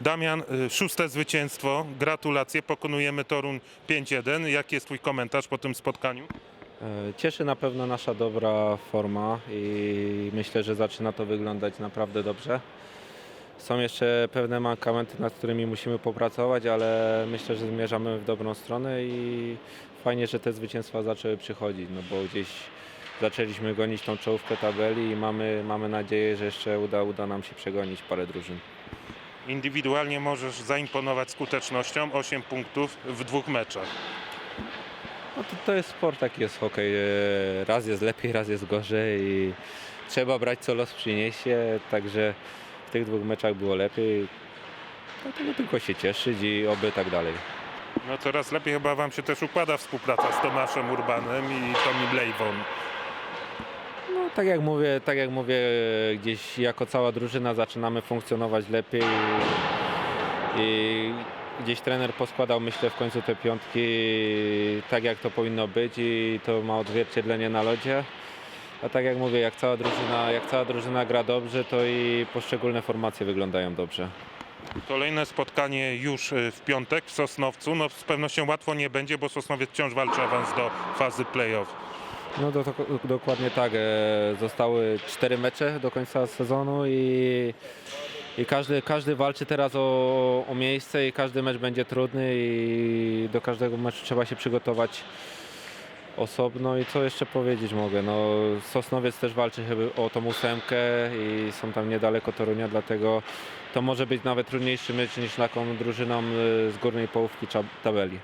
Damian, y, szóste zwycięstwo, gratulacje, pokonujemy Torun 5-1. Jaki jest Twój komentarz po tym spotkaniu? E, Cieszy na pewno nasza dobra forma i myślę, że zaczyna to wyglądać naprawdę dobrze. Są jeszcze pewne mankamenty, nad którymi musimy popracować, ale myślę, że zmierzamy w dobrą stronę i fajnie, że te zwycięstwa zaczęły przychodzić, no bo gdzieś zaczęliśmy gonić tą czołówkę tabeli i mamy, mamy nadzieję, że jeszcze uda, uda nam się przegonić parę drużyn. Indywidualnie możesz zaimponować skutecznością, 8 punktów w dwóch meczach. No to, to jest sport, taki jest hokej. E, Raz jest lepiej, raz jest gorzej i trzeba brać co los przyniesie, także w tych dwóch meczach było lepiej. Dlatego tylko się cieszyć i oby tak dalej. No coraz lepiej chyba Wam się też układa współpraca z Tomaszem Urbanem i Tommy Blejwą. No tak jak mówię, tak jak mówię, gdzieś jako cała drużyna zaczynamy funkcjonować lepiej i gdzieś trener poskładał myślę w końcu te piątki tak jak to powinno być i to ma odzwierciedlenie na lodzie. A tak jak mówię, jak cała drużyna, jak cała drużyna gra dobrze, to i poszczególne formacje wyglądają dobrze. Kolejne spotkanie już y, w piątek w Sosnowcu. No z pewnością łatwo nie będzie, bo Sosnowiec wciąż walczy awans do fazy playoff. No do, dokładnie tak. e, Zostały cztery mecze do końca sezonu i, i każdy, każdy walczy teraz o, o miejsce i każdy mecz będzie trudny i do każdego meczu trzeba się przygotować osobno i co jeszcze powiedzieć mogę. No, Sosnowiec też walczy chyba o tą ósemkę i są tam niedaleko Torunia, dlatego to może być nawet trudniejszy mecz niż taką drużyną e, z górnej połówki tabeli.